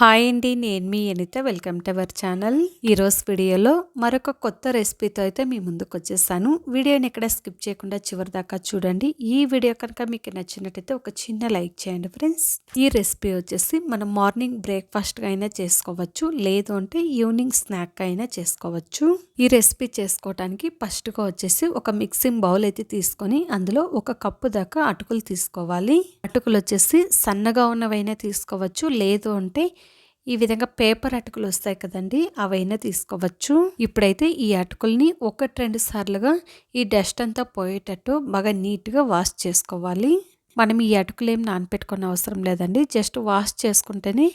Hi అండి నేను మీ Anitha welcome to our channel. ఈరోజు వీడియోలో మరొక కొత్త రెసిపీతో అయితే మీ ముందుకు వచ్చేసాను. వీడియోని ఎక్కడ స్కిప్ చేయకుండా చివరి దాకా చూడండి. ఈ వీడియో కనుక మీకు నచ్చినట్టయితే ఒక చిన్న లైక్ చేయండి ఫ్రెండ్స్. ఈ రెసిపీ వచ్చేసి మనం మార్నింగ్ బ్రేక్ఫాస్ట్గా అయినా చేసుకోవచ్చు లేదు అంటే ఈవినింగ్ స్నాక్ అయినా చేసుకోవచ్చు. ఈ రెసిపీ చేసుకోవడానికి ఫస్ట్గా వచ్చేసి ఒక మిక్సింగ్ బౌల్ అయితే తీసుకొని అందులో ఒక కప్పు దాకా అటుకులు తీసుకోవాలి. అటుకులు వచ్చేసి సన్నగా ఉన్నవైనా తీసుకోవచ్చు. లేదు అంటే ఈ విధంగా పేపర్ అటుకులు వస్తాయి కదండి అవైనా తీసుకోవచ్చు. ఇప్పుడైతే ఈ అటుకుల్ని ఒకటి రెండు సార్లుగా ఈ డస్ట్ అంతా పోయేటట్టు బాగా నీట్గా వాష్ చేసుకోవాలి. మనం ఈ అటుకులు ఏం నానపెట్టుకునే అవసరం లేదండి. జస్ట్ వాష్ చేసుకుంటేనే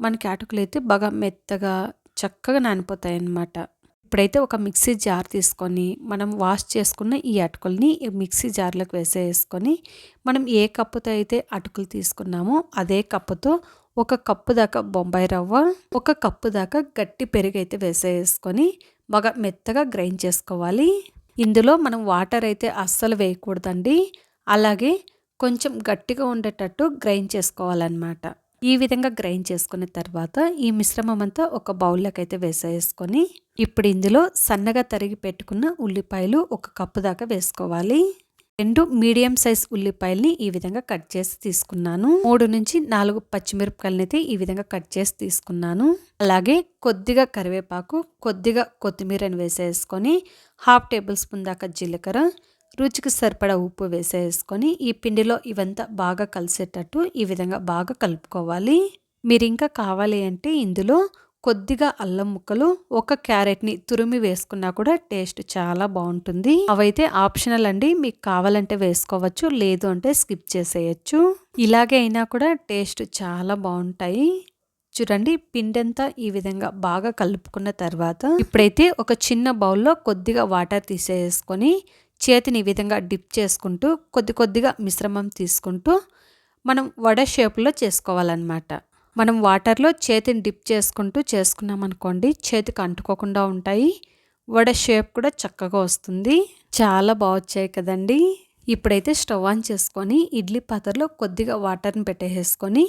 మనకి అటుకులు అయితే బాగా మెత్తగా చక్కగా నానిపోతాయి అన్నమాట ఇప్పుడైతే ఒక మిక్సీ జార్ తీసుకొని మనం వాష్ చేసుకున్న ఈ అటుకుల్ని మిక్సీ జార్లోకి వేసేసుకొని మనం ఏ కప్పుతో అయితే అటుకులు తీసుకున్నామో అదే కప్పుతో ఒక కప్పు దాకా బొంబాయి రవ్వ ఒక కప్పు దాకా గట్టి పెరుగు అయితే వేసేసుకొని బాగా మెత్తగా గ్రైండ్ చేసుకోవాలి. ఇందులో మనం వాటర్ అయితే అస్సలు వేయకూడదండి. అలాగే కొంచెం గట్టిగా ఉండేటట్టు గ్రైండ్ చేసుకోవాలన్నమాట. ఈ విధంగా గ్రైండ్ చేసుకున్న తర్వాత ఈ మిశ్రమం అంతా ఒక బౌల్లోకి అయితే వేసేసుకొని ఇప్పుడు ఇందులో సన్నగా తరిగి పెట్టుకున్న ఉల్లిపాయలు ఒక కప్పు దాకా వేసుకోవాలి. రెండు మీడియం సైజ్ ఉల్లిపాయల్ని ఈ విధంగా కట్ చేసి తీసుకున్నాను. మూడు నుంచి నాలుగు పచ్చిమిరపకాయలని అయితే ఈ విధంగా కట్ చేసి తీసుకున్నాను. అలాగే కొద్దిగా కరివేపాకు కొద్దిగా కొత్తిమీరని వేసేసుకొని హాఫ్ టేబుల్ స్పూన్ దాకా జీలకర్ర రుచికి సరిపడా ఉప్పు వేసేసుకొని ఈ పిండిలో ఇవంతా బాగా కలిసేటట్టు ఈ విధంగా బాగా కలుపుకోవాలి. మీరు ఇంకా కావాలి అంటే ఇందులో కొద్దిగా అల్లం ముక్కలు ఒక క్యారెట్ని తురిమి వేసుకున్నా కూడా టేస్ట్ చాలా బాగుంటుంది. అవైతే ఆప్షనల్ అండి. మీకు కావాలంటే వేసుకోవచ్చు లేదు అంటే స్కిప్ చేసేయచ్చు. ఇలాగే అయినా కూడా టేస్ట్ చాలా బాగుంటాయి. చూడండి పిండంతా ఈ విధంగా బాగా కలుపుకున్న తర్వాత ఇప్పుడైతే ఒక చిన్న బౌల్లో కొద్దిగా వాటర్ తీసేసుకొని చేతిని ఈ విధంగా డిప్ చేసుకుంటూ కొద్ది కొద్దిగా మిశ్రమం తీసుకుంటూ మనం వడ షేప్లో చేసుకోవాలన్నమాట. మనం వాటర్లో చేతిని డిప్ చేసుకుంటూ చేసుకున్నాం అనుకోండి చేతికి అంటుకోకుండా ఉంటాయి. వడ షేప్ కూడా చక్కగా వస్తుంది. చాలా బాగొచ్చాయి కదండి. ఇప్పుడైతే స్టవ్ ఆన్ చేసుకొని ఇడ్లీ పాత్రలో కొద్దిగా వాటర్ని పెట్టేసుకొని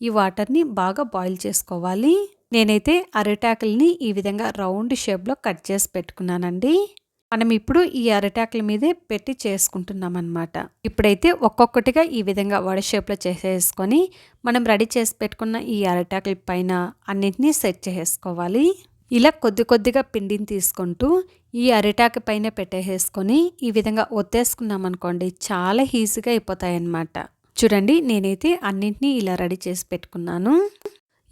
ఈ వాటర్ని బాగా బాయిల్ చేసుకోవాలి. నేనైతే అరిటాకుల్ని ఈ విధంగా రౌండ్ షేప్లో కట్ చేసి పెట్టుకున్నానండి. మనం ఇప్పుడు ఈ అరిటాకుల మీదే పెట్టి చేసుకుంటున్నాం అనమాట ఇప్పుడైతే ఒక్కొక్కటిగా ఈ విధంగా వడ షేప్లో చేసేసుకొని మనం రెడీ చేసి పెట్టుకున్న ఈ అరిటాకుల పైన అన్నింటినీ సెట్ చేసుకోవాలి ఇలా కొద్ది కొద్దిగా పిండిని తీసుకుంటూ ఈ అరిటాకు పైన పెట్టేసుకొని ఈ విధంగా ఒత్తేసుకున్నాం అనుకోండి చాలా ఈజీగా అయిపోతాయి అన్నమాట చూడండి నేనైతే అన్నింటినీ ఇలా రెడీ చేసి పెట్టుకున్నాను.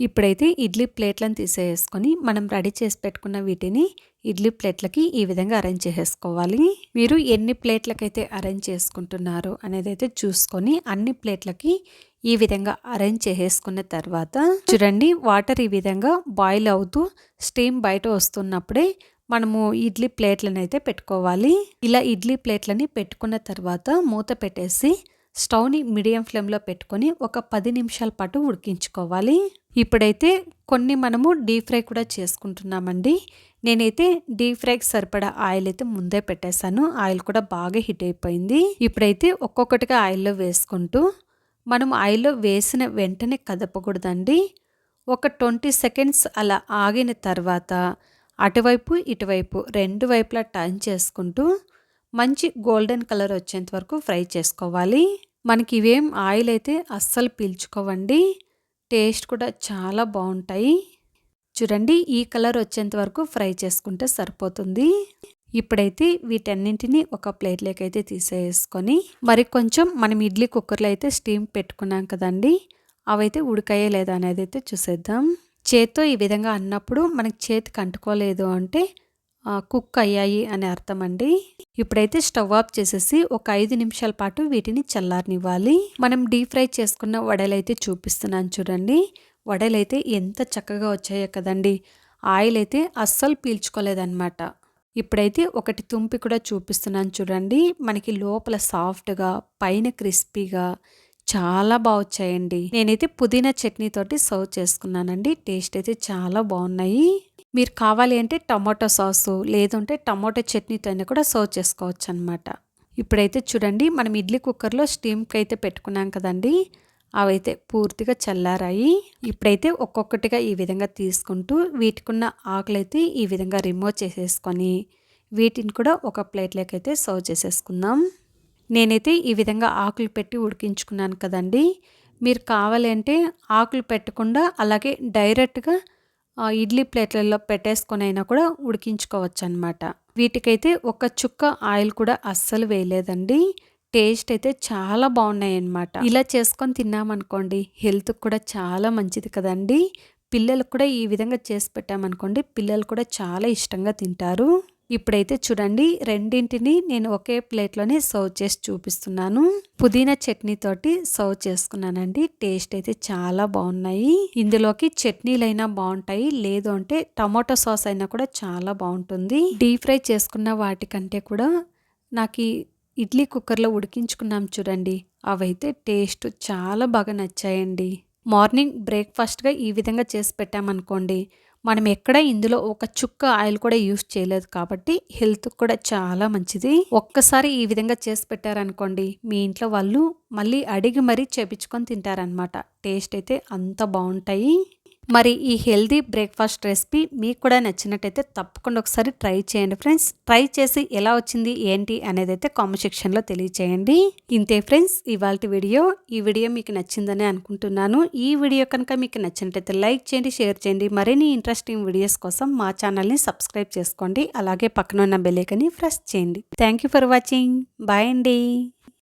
ఇప్పుడైతే ఇడ్లీ ప్లేట్లను తీసేసుకొని మనం రెడీ చేసి పెట్టుకున్న వీటిని ఇడ్లీ ప్లేట్లకి ఈ విధంగా అరేంజ్ చేసేసుకోవాలి. మీరు ఎన్ని ప్లేట్లకైతే అరేంజ్ చేసుకుంటున్నారు అనేది అయితే చూసుకొని అన్ని ప్లేట్లకి ఈ విధంగా అరేంజ్ చేసేసుకున్న తర్వాత చూడండి వాటర్ ఈ విధంగా బాయిల్ అవుతూ స్టీమ్ బయట వస్తున్నప్పుడే మనము ఇడ్లీ ప్లేట్లను అయితే పెట్టుకోవాలి. ఇలా ఇడ్లీ ప్లేట్లని పెట్టుకున్న తర్వాత మూత పెట్టేసి స్టవ్ని మీడియం ఫ్లేమ్లో పెట్టుకొని ఒక పది నిమిషాల పాటు ఉడికించుకోవాలి. ఇప్పుడైతే కొన్ని మనము డీప్ ఫ్రై కూడా చేసుకుంటున్నామండి. నేనైతే డీప్ ఫ్రైకి సరిపడా ఆయిల్ అయితే ముందే పెట్టేశాను. ఆయిల్ కూడా బాగా హిట్ అయిపోయింది. ఇప్పుడైతే ఒక్కొక్కటిగా ఆయిల్లో వేసుకుంటూ మనం ఆయిల్లో వేసిన వెంటనే కదపకూడదండి. ఒక ట్వంటీ సెకండ్స్ అలా ఆగిన తర్వాత అటువైపు ఇటువైపు రెండు వైపులా టర్న్ చేసుకుంటూ మంచి గోల్డెన్ కలర్ వచ్చేంత వరకు ఫ్రై చేసుకోవాలి. మనకి ఇవేం ఆయిల్ అయితే అస్సలు పీల్చుకోవండి. టేస్ట్ కూడా చాలా బాగుంటాయి. చూడండి ఈ కలర్ వచ్చేంత వరకు ఫ్రై చేసుకుంటే సరిపోతుంది. ఇప్పుడైతే వీటన్నింటిని ఒక ప్లేట్లోకి అయితే తీసేసుకొని మరి కొంచెం మనం ఇడ్లీ కుక్కర్లో అయితే స్టీమ్ పెట్టుకున్నాం కదండి అవైతే ఉడికాయే లేదా అనేది అయితే చూసేద్దాం. చేత్తో ఈ విధంగా అన్నప్పుడు మనకి చేతికి అంటుకోలేదు అంటే కుక్ అయ్యాయి అని అర్థం అండి ఇప్పుడైతే స్టవ్ ఆఫ్ చేసేసి ఒక ఐదు నిమిషాల పాటు వీటిని చల్లారనివ్వాలి. మనం డీప్ ఫ్రై చేసుకున్న వడలైతే చూపిస్తున్నాను చూడండి. వడలైతే ఎంత చక్కగా వచ్చాయో కదండి. ఆయిల్ అయితే అస్సలు పీల్చుకోలేదన్నమాట. ఇప్పుడైతే ఒకటి తుంపి కూడా చూపిస్తున్నాను చూడండి. మనకి లోపల సాఫ్ట్గా పైన క్రిస్పీగా చాలా బాగా వచ్చాయండి. నేనైతే పుదీనా చట్నీతోటి సర్వ్ చేసుకున్నానండి. టేస్ట్ అయితే చాలా బాగున్నాయి. మీరు కావాలి అంటే టమాటో సాసు లేదంటే టమాటో చట్నీతో కూడా సర్వ్ చేసుకోవచ్చు అనమాట ఇప్పుడైతే చూడండి మనం ఇడ్లీ కుక్కర్లో స్టీమ్కి అయితే పెట్టుకున్నాం కదండి. అవైతే పూర్తిగా చల్లారాయి. ఇప్పుడైతే ఒక్కొక్కటిగా ఈ విధంగా తీసుకుంటూ వీటికున్న ఆకులైతే ఈ విధంగా రిమూవ్ చేసేసుకొని వీటిని కూడా ఒక ప్లేట్లోకి అయితే సర్వ్ చేసేసుకుందాం. నేనైతే ఈ విధంగా ఆకులు పెట్టి ఉడికించుకున్నాను కదండి. మీరు కావాలంటే ఆకులు పెట్టకుండా అలాగే డైరెక్ట్గా ఇడ్లీ ప్లేట్లలో పెట్టేసుకొని అయినా కూడా ఉడికించుకోవచ్చు అనమాట వీటికైతే ఒక చుక్క ఆయిల్ కూడా అస్సలు వేయలేదండి. టేస్ట్ అయితే చాలా బాగున్నాయి అన్నమాట ఇలా చేసుకొని తిన్నామనుకోండి హెల్త్ కూడా చాలా మంచిది కదండి. పిల్లలకు కూడా ఈ విధంగా చేసి పెట్టామనుకోండి పిల్లలు కూడా చాలా ఇష్టంగా తింటారు. ఇప్పుడైతే చూడండి రెండింటిని నేను ఒకే ప్లేట్లోనే సర్వ్ చేసి చూపిస్తున్నాను. పుదీనా చట్నీతోటి సర్వ్ చేసుకున్నానండి. టేస్ట్ అయితే చాలా బాగున్నాయి. ఇందులోకి చట్నీలైనా బాగుంటాయి. లేదు అంటే టమాటో సాస్ అయినా కూడా చాలా బాగుంటుంది. డీప్ ఫ్రై చేసుకున్న వాటికంటే కూడా నాకు ఇడ్లీ కుక్కర్లో ఉడికించుకున్నాం చూడండి. అవైతే టేస్ట్ చాలా బాగా నచ్చాయండి. మార్నింగ్ బ్రేక్ఫాస్ట్గా ఈ విధంగా చేసి పెట్టామనుకోండి మనం ఎక్కడ ఇందులో ఒక చుక్క ఆయిల్ కూడా యూస్ చేయలేదు కాబట్టి హెల్త్ కూడా చాలా మంచిది. ఒక్కసారి ఈ విధంగా చేసి పెట్టారనుకోండి మీ ఇంట్లో వాళ్ళు మళ్ళీ అడిగి మరీ చేపించుకొని తింటారనమాట టేస్ట్ అయితే అంత బాగుంటాయి. మరి ఈ హెల్దీ బ్రేక్ఫాస్ట్ రెసిపీ మీకు కూడా నచ్చినట్టయితే తప్పకుండా ఒకసారి ట్రై చేయండి ఫ్రెండ్స్. ట్రై చేసి ఎలా వచ్చింది ఏంటి అనేది అయితే కామెంట్ సెక్షన్లో తెలియచేయండి. ఇంతే ఫ్రెండ్స్ ఇవాళ వీడియో. ఈ వీడియో మీకు నచ్చిందని అనుకుంటున్నాను. ఈ వీడియో కనుక మీకు నచ్చినట్టయితే లైక్ చేయండి షేర్ చేయండి. మరిన్ని ఇంట్రెస్టింగ్ వీడియోస్ కోసం మా ఛానల్ని సబ్స్క్రైబ్ చేసుకోండి. అలాగే పక్కన ఉన్న బెల్లేకని ప్రెస్ చేయండి. Thank you for watching. Bye అండి.